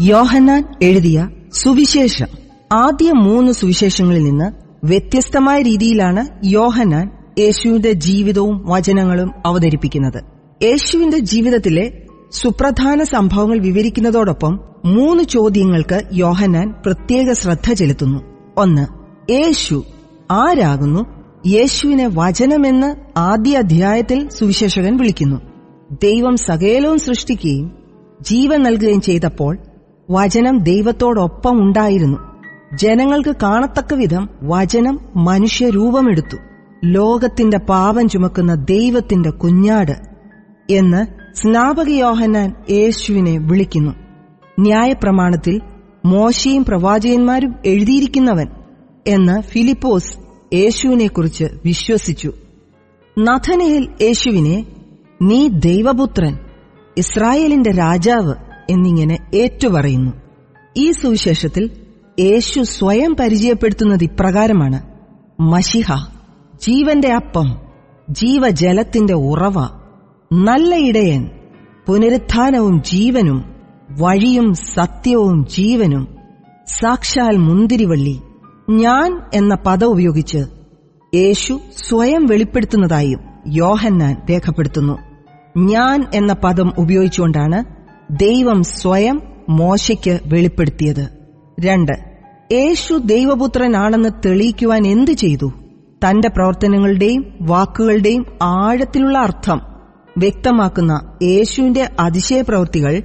യോഹന്നാൻ എഴുതിയ സുവിശേഷം. ആദ്യ മൂന്ന് സുവിശേഷങ്ങളിൽ നിന്ന് വ്യത്യസ്തമായ രീതിയിലാണ് യോഹന്നാൻ യേശുവിന്റെ ജീവിതവും വചനങ്ങളും അവതരിപ്പിക്കുന്നത്. യേശുവിന്റെ ജീവിതത്തിലെ സുപ്രധാന സംഭവങ്ങൾ വിവരിക്കുന്നതോടൊപ്പം മൂന്ന് ചോദ്യങ്ങൾക്ക് യോഹന്നാൻ പ്രത്യേക ശ്രദ്ധ ചെലുത്തുന്നു. ഒന്ന് യേശു ആരാകുന്നു? യേശുവിനെ വചനമെന്ന് ആദ്യ അധ്യായത്തിൽ സുവിശേഷകൻ വിളിക്കുന്നു. ദൈവം സകേലവും സൃഷ്ടിക്കുകയും ജീവൻ നൽകുകയും ചെയ്തപ്പോൾ വചനം ദൈവത്തോടൊപ്പം ഉണ്ടായിരുന്നു. ജനങ്ങൾക്ക് കാണത്തക്ക വിധം വചനം മനുഷ്യരൂപമെടുത്തു. ലോകത്തിന്റെ പാപം ചുമക്കുന്ന ദൈവത്തിന്റെ കുഞ്ഞാട് എന്ന് സ്നാപക യോഹന്നാൻ യേശുവിനെ വിളിക്കുന്നു. ന്യായപ്രമാണത്തിൽ മോശയും പ്രവാചകന്മാരും എഴുതിയിരിക്കുന്നവൻ എന്ന് ഫിലിപ്പോസ് യേശുവിനെക്കുറിച്ച് വിശ്വസിച്ചു. നഥനയിൽ യേശുവിനെ നീ ദൈവപുത്രൻ ഇസ്രായേലിന്റെ രാജാവ് എന്നിങ്ങനെ ഏറ്റുപറയുന്നു. ഈ സുവിശേഷത്തിൽ യേശു സ്വയം പരിചയപ്പെടുത്തുന്നത് ഇപ്രകാരമാണ്. മഷിഹ ജീവന്റെ അപ്പം ജീവജലത്തിന്റെ ഉറവ നല്ല ഇടയൻ പുനരുത്ഥാനവും ജീവനും വഴിയും സത്യവും ജീവനും സാക്ഷാൽ മുന്തിരിവള്ളി ഞാൻ എന്ന പദം ഉപയോഗിച്ച് യേശു സ്വയം വെളിപ്പെടുത്തുന്നതായും യോഹന്നാൻ രേഖപ്പെടുത്തുന്നു. ഞാൻ എന്ന പദം ഉപയോഗിച്ചുകൊണ്ടാണ് ദൈവം സ്വയം മോശയ്ക്ക് വെളിപ്പെടുത്തിയത്. രണ്ട് യേശു ദൈവപുത്രനാണെന്ന് തെളിയിക്കുവാൻ എന്തു ചെയ്തു? തന്റെ പ്രവർത്തനങ്ങളുടെയും വാക്കുകളുടെയും ആഴത്തിലുള്ള അർത്ഥം വ്യക്തമാക്കുന്ന യേശുവിന്റെ അതിശയപ്രവൃത്തികൾ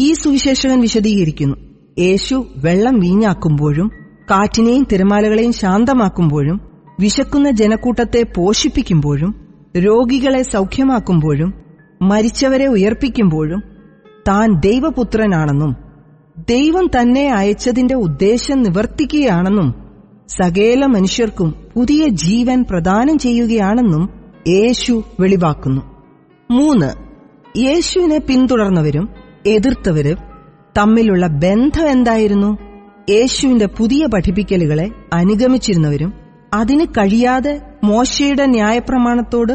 ഈ സുവിശേഷകൻ വിശദീകരിക്കുന്നു. യേശു വെള്ളം വീഞ്ഞാക്കുമ്പോഴും കാറ്റിനെയും തിരമാലകളെയും ശാന്തമാക്കുമ്പോഴും വിശക്കുന്ന ജനക്കൂട്ടത്തെ പോഷിപ്പിക്കുമ്പോഴും രോഗികളെ സൗഖ്യമാക്കുമ്പോഴും മരിച്ചവരെ ഉയർപ്പിക്കുമ്പോഴും താൻ ദൈവപുത്രനാണെന്നും ദൈവം തന്നെ അയച്ചതിന്റെ ഉദ്ദേശം നിവർത്തിക്കുകയാണെന്നും സകേല മനുഷ്യർക്കും പുതിയ ജീവൻ പ്രദാനം ചെയ്യുകയാണെന്നും യേശു വെളിവാക്കുന്നു. മൂന്ന് യേശുവിനെ പിന്തുടർന്നവരും എതിർത്തവരും തമ്മിലുള്ള ബന്ധം എന്തായിരുന്നു? യേശുവിന്റെ പുതിയ പഠിപ്പിക്കലുകളെ അനുഗമിച്ചിരുന്നവരും അതിന് കഴിയാതെ മോശയുടെ ന്യായപ്രമാണത്തോട്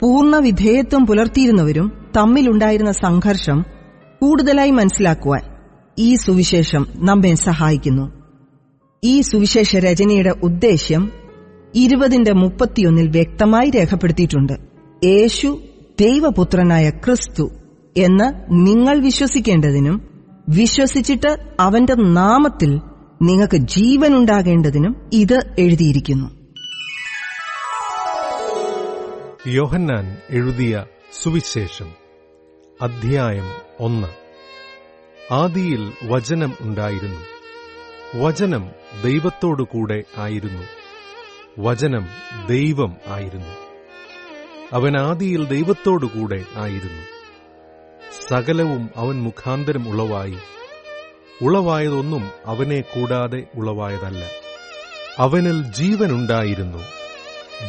പൂർണ വിധേയത്വം പുലർത്തിയിരുന്നവരും തമ്മിലുണ്ടായിരുന്ന സംഘർഷം കൂടുതലായി മനസ്സിലാക്കുവാൻ ഈ സുവിശേഷം നമ്മെ സഹായിക്കുന്നു. ഈ സുവിശേഷ രചനയുടെ ഉദ്ദേശ്യം ഇരുപതിന്റെ മുപ്പത്തിയൊന്നിൽ വ്യക്തമായി രേഖപ്പെടുത്തിയിട്ടുണ്ട്. യേശു ദൈവപുത്രനായ ക്രിസ്തു എന്ന് നിങ്ങൾ വിശ്വസിക്കേണ്ടതിനും വിശ്വസിച്ചിട്ട് അവന്റെ നാമത്തിൽ നിങ്ങൾക്ക് ജീവനുണ്ടാകേണ്ടതിനും ഇത് എഴുതിയിരിക്കുന്നു. യോഹന്നാൻ എഴുതിയ സുവിശേഷം. അധ്യായം ഒന്ന്. ആദിയിൽ വചനം ഉണ്ടായിരുന്നു. വചനം ദൈവത്തോടുകൂടെ ആയിരുന്നു. വചനം ദൈവം ആയിരുന്നു. അവൻ ആദിയിൽ ദൈവത്തോടുകൂടെ ആയിരുന്നു. സകലവും അവൻ മുഖാന്തരം ഉളവായി. ഉളവായതൊന്നും അവനെ കൂടാതെ ഉളവായതല്ല. അവനിൽ ജീവനുണ്ടായിരുന്നു.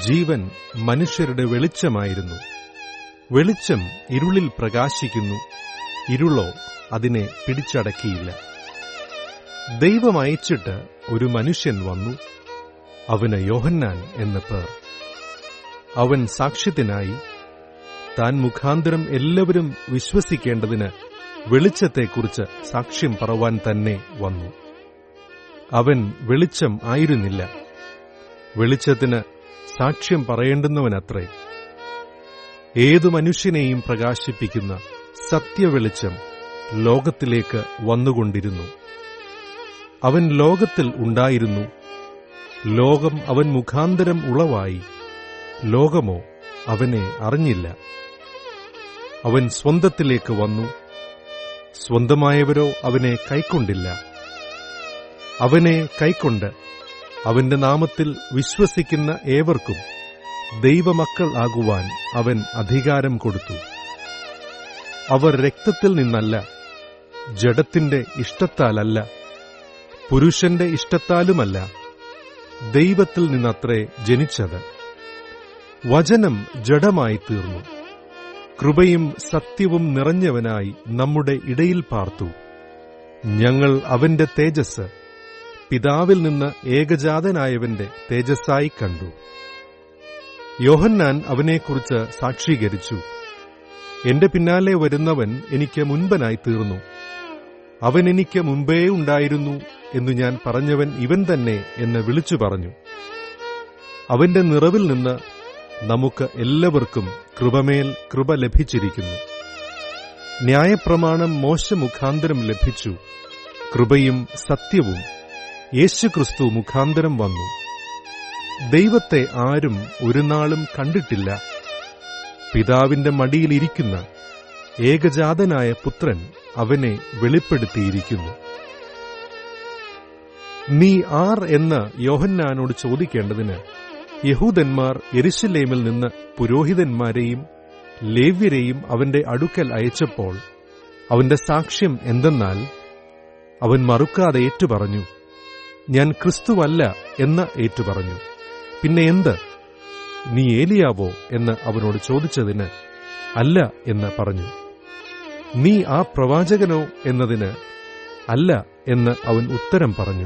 ജീവൻ മനുഷ്യരുടെ വെളിച്ചമായിരുന്നു. വെളിച്ചം ഇരുളിൽ പ്രകാശിക്കുന്നു. ഇരുളോ അതിനെ പിടിച്ചടക്കിയില്ല. ദൈവം അയച്ചിട്ട് ഒരു മനുഷ്യൻ വന്നു. അവന് യോഹന്നാൻ എന്ന പേർ. അവൻ സാക്ഷ്യത്തിനായി താൻ മുഖാന്തരം എല്ലാവരും വിശ്വസിക്കേണ്ടതിന് വെളിച്ചത്തെക്കുറിച്ച് സാക്ഷ്യം പറവാൻ തന്നെ വന്നു. അവൻ വെളിച്ചം ആയിരുന്നില്ല. വെളിച്ചത്തിന് സാക്ഷ്യം പറയേണ്ടുന്നവനത്രേ. ഏതു മനുഷ്യനെയും പ്രകാശിപ്പിക്കുന്ന സത്യവെളിച്ചം ലോകത്തിലേക്ക് വന്നുകൊണ്ടിരുന്നു. അവൻ ലോകത്തിൽ ഉണ്ടായിരുന്നു. ലോകം അവൻ മുഖാന്തരം ഉളവായി. ലോകമോ അവനെ അറിഞ്ഞില്ല. അവൻ സ്വന്തത്തിലേക്ക് വന്നു. സ്വന്തമായവരോ അവനെ കൈക്കൊണ്ടില്ല. അവനെ കൈക്കൊണ്ട് അവന്റെ നാമത്തിൽ വിശ്വസിക്കുന്ന ഏവർക്കും ദൈവമക്കൾ ആകുവാൻ അവൻ അധികാരം കൊടുത്തു. അവർ രക്തത്തിൽ നിന്നല്ല ജഡത്തിന്റെ ഇഷ്ടത്താലല്ല പുരുഷന്റെ ഇഷ്ടത്താലുമല്ല ദൈവത്തിൽ നിന്നത്രേ ജനിച്ചത്. വചനം ജഡമായി തീർന്നു. കൃപയും സത്യവും നിറഞ്ഞവനായി നമ്മുടെ ഇടയിൽ പാർത്തു. ഞങ്ങൾ അവന്റെ തേജസ് പിതാവിൽ നിന്ന് ഏകജാതനായവന്റെ തേജസ്സായി കണ്ടു. യോഹന്നാൻ അവനെക്കുറിച്ച് സാക്ഷീകരിച്ചു. എന്റെ പിന്നാലെ വരുന്നവൻ എനിക്ക് മുൻപനായി തീർന്നു. അവൻ എനിക്ക് മുമ്പേ ഉണ്ടായിരുന്നു എന്ന് ഞാൻ പറഞ്ഞവൻ ഇവൻ തന്നെ എന്ന് വിളിച്ചു പറഞ്ഞു. അവന്റെ നിറവിൽ നിന്ന് നമുക്ക് എല്ലാവർക്കും കൃപമേൽ കൃപ ലഭിച്ചിരിക്കുന്നു. ന്യായപ്രമാണം മോശ മുഖാന്തരം ലഭിച്ചു. കൃപയും സത്യവും. യേശുക്രിസ്തു മുഖാന്തരം വന്നു. ദൈവത്തെ ആരും ഒരു നാളും കണ്ടിട്ടില്ല. പിതാവിന്റെ മടിയിലിരിക്കുന്ന ഏകജാതനായ പുത്രൻ അവനെ വെളിപ്പെടുത്തിയിരിക്കുന്നു. നീ ആർ എന്ന് യോഹന്നാനോട് ചോദിക്കേണ്ടതിന് യഹൂദന്മാർ എരിശിലേമിൽ നിന്ന് പുരോഹിതന്മാരെയും ലേവ്യരെയും അവന്റെ അടുക്കൽ അയച്ചപ്പോൾ അവന്റെ സാക്ഷ്യം എന്തെന്നാൽ അവൻ മറുക്കാതെ ഏറ്റുപറഞ്ഞു ഞാൻ ക്രിസ്തുവല്ല എന്ന് ഏറ്റുപറഞ്ഞു. പിന്നെ എന്ത്? നീ ഏലിയാവോ എന്ന് അവനോട് ചോദിച്ചതിന് അല്ല എന്ന് പറഞ്ഞു. നീ ആ പ്രവാചകനോ എന്നതിന് അല്ല എന്ന് അവൻ ഉത്തരം പറഞ്ഞു.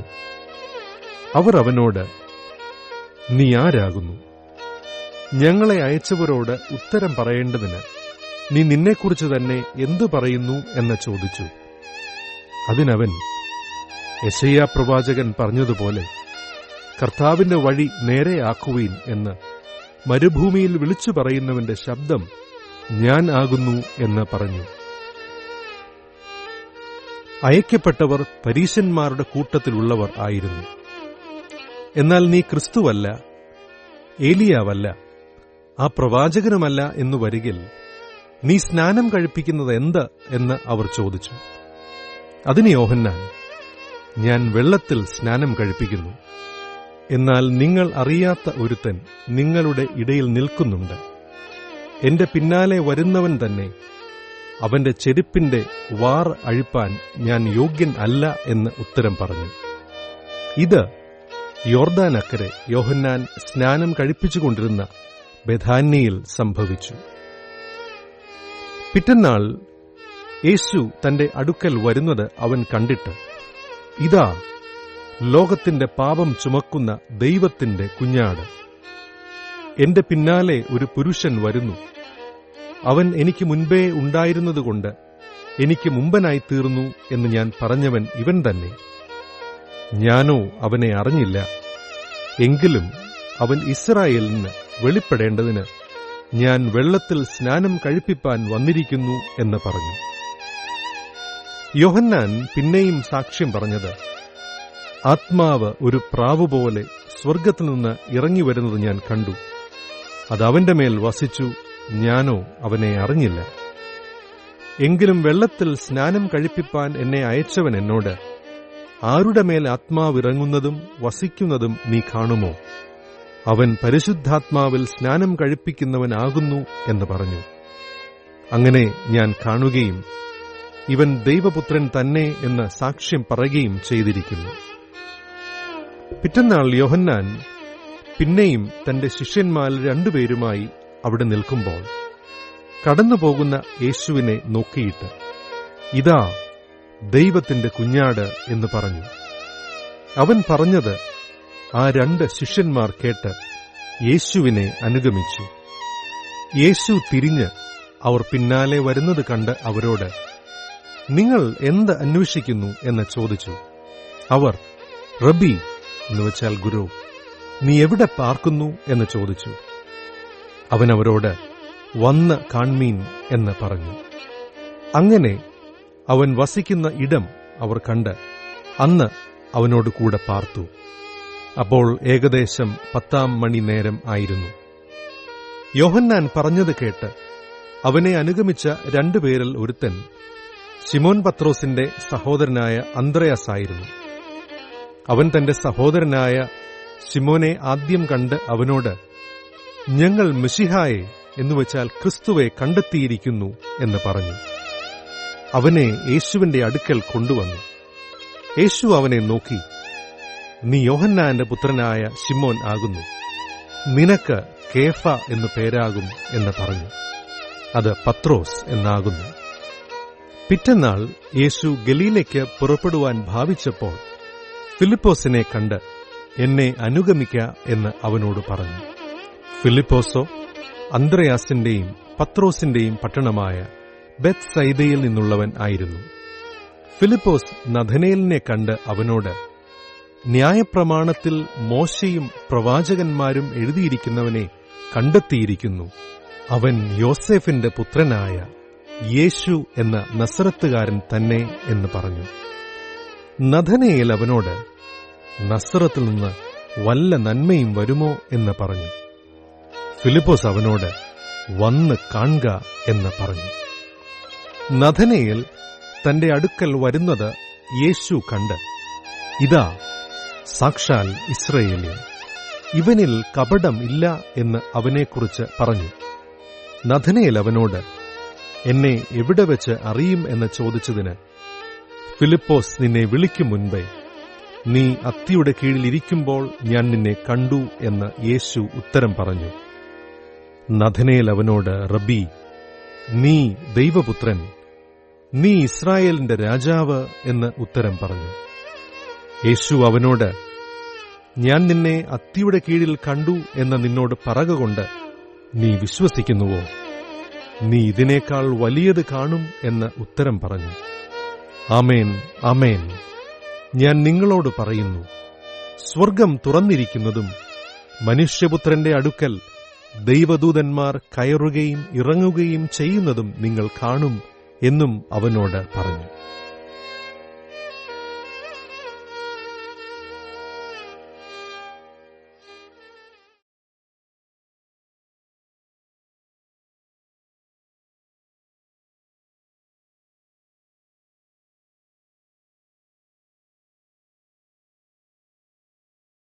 അവർ അവനോട് നീ ആരാകുന്നു? ഞങ്ങളെ അയച്ചവരോട് ഉത്തരം പറയേണ്ടതിന് നീ നിന്നെക്കുറിച്ച് തന്നെ എന്തു പറയുന്നു? എന്ന് ചോദിച്ചു. അതിനവൻ യശയ്യാ പ്രവാചകൻ പറഞ്ഞതുപോലെ കർത്താവിന്റെ വഴി നേരെയാക്കുവീൻ എന്ന് മരുഭൂമിയിൽ വിളിച്ചു പറയുന്നവന്റെ ശബ്ദം ഞാൻ ആകുന്നു എന്ന് പറഞ്ഞു. അയക്കപ്പെട്ടവർ പരീശന്മാരുടെ കൂട്ടത്തിലുള്ളവർ ആയിരുന്നു. എന്നാൽ നീ ക്രിസ്തുവല്ല ഏലിയാവല്ല ആ പ്രവാചകനുമല്ല എന്നു വരികിൽ നീ സ്നാനം കഴിപ്പിക്കുന്നത് എന്ത് എന്ന് അവർ ചോദിച്ചു. അതിന് യോഹന്നാൻ ഞാൻ വെള്ളത്തിൽ സ്നാനം കഴിപ്പിക്കുന്നു. എന്നാൽ നിങ്ങൾ അറിയാത്ത ഒരുത്തൻ നിങ്ങളുടെ ഇടയിൽ നിൽക്കുന്നുണ്ട്. എന്റെ പിന്നാലെ വരുന്നവൻ തന്നെ അവന്റെ ചെരുപ്പിന്റെ വാർ അഴിപ്പാൻ ഞാൻ യോഗ്യൻ അല്ല എന്ന് ഉത്തരം പറഞ്ഞു. ഇത് യോർദാനക്കരെ യോഹന്നാൻ സ്നാനം കഴിപ്പിച്ചുകൊണ്ടിരുന്ന ബഥാന്യയിൽ സംഭവിച്ചു. പിറ്റന്നാൾ യേശു തന്റെ അടുക്കൽ വരുന്നത് അവൻ കണ്ടിട്ട് ഇതാ ലോകത്തിന്റെ പാപം ചുമക്കുന്ന ദൈവത്തിന്റെ കുഞ്ഞാട്. എന്റെ പിന്നാലെ ഒരു പുരുഷൻ വരുന്നു. അവൻ എനിക്ക് മുൻപേ ഉണ്ടായിരുന്നതുകൊണ്ട് എനിക്ക് മുമ്പനായി തീർന്നു എന്ന് ഞാൻ പറഞ്ഞവൻ ഇവൻ തന്നെ. ഞാനോ അവനെ അറിഞ്ഞില്ല. എങ്കിലും അവൻ ഇസ്രായേലിന് വെളിപ്പെടേണ്ടതിന് ഞാൻ വെള്ളത്തിൽ സ്നാനം കഴിപ്പിപ്പാൻ വന്നിരിക്കുന്നു എന്ന് പറഞ്ഞു. യോഹന്നാൻ പിന്നെയും സാക്ഷ്യം പറഞ്ഞത് ആത്മാവ് ഒരു പ്രാവ് പോലെ സ്വർഗത്തിൽ നിന്ന് ഇറങ്ങി വരുന്നത് ഞാൻ കണ്ടു. അത് അവന്റെ മേൽ വസിച്ചു. ഞാനോ അവനെ അറിഞ്ഞില്ല. എങ്കിലും വെള്ളത്തിൽ സ്നാനം കഴിപ്പിപ്പാൻ എന്നെ അയച്ചവൻ എന്നോട് ആരുടെ മേൽ ആത്മാവ് ഇറങ്ങുന്നതും വസിക്കുന്നതും നീ കാണുമോ? അവൻ പരിശുദ്ധാത്മാവിൽ സ്നാനം കഴിപ്പിക്കുന്നവനാകുന്നു എന്ന് പറഞ്ഞു. അങ്ങനെ ഞാൻ കാണുകയും ഇവൻ ദൈവപുത്രൻ തന്നെ എന്ന് സാക്ഷ്യം പറയുകയും ചെയ്തിരിക്കുന്നു. പിറ്റന്നാൾ യോഹന്നാൻ പിന്നെയും തന്റെ ശിഷ്യന്മാരിൽ രണ്ടുപേരുമായി അവിടെ നിൽക്കുമ്പോൾ കടന്നുപോകുന്ന യേശുവിനെ നോക്കിയിട്ട് ഇതാ ദൈവത്തിന്റെ കുഞ്ഞാട് എന്ന് പറഞ്ഞു. അവൻ പറഞ്ഞത് ആ രണ്ട് ശിഷ്യന്മാർ കേട്ട് യേശുവിനെ അനുഗമിച്ചു. യേശു തിരിഞ്ഞ് അവർ പിന്നാലെ വരുന്നത് കണ്ട് അവരോട് നിങ്ങൾ എന്ത് അന്വേഷിക്കുന്നു? എന്ന് ചോദിച്ചു. അവർ റബി എന്ന് വെച്ചാൽ ഗുരു നീ എവിടെ പാർക്കുന്നു എന്ന് ചോദിച്ചു. അവൻ അവരോട് വന്ന് കാൺമീൻ എന്ന് പറഞ്ഞു. അങ്ങനെ അവൻ വസിക്കുന്ന ഇടം അവർ കണ്ട് അന്ന് അവനോട് കൂടെ പാർത്തു. അപ്പോൾ ഏകദേശം പത്താം മണി നേരം ആയിരുന്നു. യോഹന്നാൻ പറഞ്ഞത് കേട്ട് അവനെ അനുഗമിച്ച രണ്ടുപേരിൽ ഒരുത്തൻ ശിമോൻ പത്രോസിന്റെ സഹോദരനായ അന്ത്രയാസായിരുന്നു. അവൻ തന്റെ സഹോദരനായ ശിമോനെ ആദ്യം കണ്ട് അവനോട് ഞങ്ങൾ മിഷിഹായെ എന്നുവെച്ചാൽ ക്രിസ്തുവെ കണ്ടെത്തിയിരിക്കുന്നു എന്ന് പറഞ്ഞു. അവനെ യേശുവിന്റെ അടുക്കൽ കൊണ്ടുവന്നു. യേശു അവനെ നോക്കി നീ യോഹന്നാന്റെ പുത്രനായ ശിമോൻ ആകുന്നു. നിനക്ക് കേഫ എന്നു പേരാകും എന്ന് പറഞ്ഞു. അത് പത്രോസ് എന്നാകുന്നു. പിറ്റന്നാൾ യേശു ഗലീലയ്ക്ക് പുറപ്പെടുവാൻ ഭാവിച്ചപ്പോൾ ഫിലിപ്പോസിനെ കണ്ട് എന്നെ അനുഗമിക്ക എന്ന് അവനോട് പറഞ്ഞു. ഫിലിപ്പോസോ അന്ത്രയാസിന്റെയും പത്രോസിന്റെയും പട്ടണമായ ബെത് സൈദയിൽ നിന്നുള്ളവൻ ആയിരുന്നു. ഫിലിപ്പോസ് നഥനേലിനെ കണ്ട് അവനോട് ന്യായപ്രമാണത്തിൽ മോശയും പ്രവാചകന്മാരും എഴുതിയിരിക്കുന്നവനെ കണ്ടെത്തിയിരിക്കുന്നു. അവൻ യോസെഫിന്റെ പുത്രനായ യേശു എന്ന നസറത്തുകാരൻ തന്നെ എന്ന് പറഞ്ഞു. നഥനയേൽ അവനോട് നസ്രത്തിൽ നിന്ന് വല്ല നന്മയും വരുമോ? എന്ന് പറഞ്ഞു. ഫിലിപ്പോസ് അവനോട് വന്ന് കാണുക എന്ന് പറഞ്ഞു. നഥനയിൽ തന്റെ അടുക്കൽ വരുന്നത് യേശു കണ്ട് ഇതാ സാക്ഷാൽ ഇസ്രയേലിയൻ ഇവനിൽ കപടം ഇല്ല എന്ന് അവനെക്കുറിച്ച് പറഞ്ഞു. നഥനയിൽ അവനോട് എന്നെ എവിടെ വെച്ച് അറിയും? എന്ന് ചോദിച്ചതിന് ഫിലിപ്പോസ് നിന്നെ വിളിക്കും മുൻപേ. നീ അത്തിയുടെ കീഴിലിരിക്കുമ്പോൾ ഞാൻ നിന്നെ കണ്ടു എന്ന് യേശു ഉത്തരം പറഞ്ഞു. നഥനേൽ അവനോട് റബി നീ ദൈവപുത്രൻ. നീ ഇസ്രായേലിന്റെ രാജാവ് എന്ന് ഉത്തരം പറഞ്ഞു. യേശു അവനോട് ഞാൻ നിന്നെ അത്തിയുടെ കീഴിൽ കണ്ടു എന്ന് നിന്നോട് പറകുകൊണ്ട് നീ വിശ്വസിക്കുന്നുവോ? നീ ഇതിനേക്കാൾ വലിയത് കാണും എന്ന് ഉത്തരം പറഞ്ഞു. ആമേൻ ആമേൻ. ഞാൻ നിങ്ങളോട് പറയുന്നു സ്വർഗം തുറന്നിരിക്കുന്നതും മനുഷ്യപുത്രന്റെ അടുക്കൽ ദൈവദൂതന്മാർ കയറുകയും ഇറങ്ങുകയും ചെയ്യുന്നതും നിങ്ങൾ കാണും എന്നും അവനോട് പറഞ്ഞു.